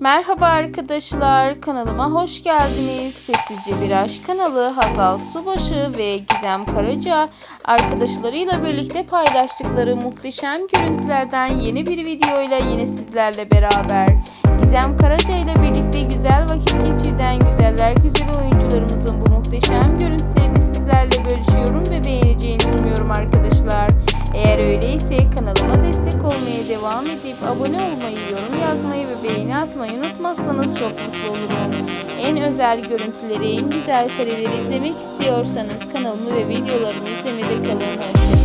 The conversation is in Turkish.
Merhaba arkadaşlar, kanalıma hoş geldiniz. Sessizce Bir Aşk kanalı Hazal Subaşı ve Gizem Karaca arkadaşlarıyla birlikte paylaştıkları muhteşem görüntülerden yeni bir videoyla yine sizlerle beraber. Gizem Karaca ile birlikte güzel vakit geçirden güzeller güzeli oyuncularımızın bu muhteşem görüntülerini sizlerle bölüşüyorum ve beğeneceğinizi umuyorum arkadaşlar. Eğer öyleyse kanalıma destek olmaya devam edip abone olmayı, yorum yazmayı ve beğeni atmayı unutmazsanız çok mutlu olurum. En özel görüntüleri, en güzel kareleri izlemek istiyorsanız kanalımı ve videolarımı izlemede kalın. Hoşçakalın.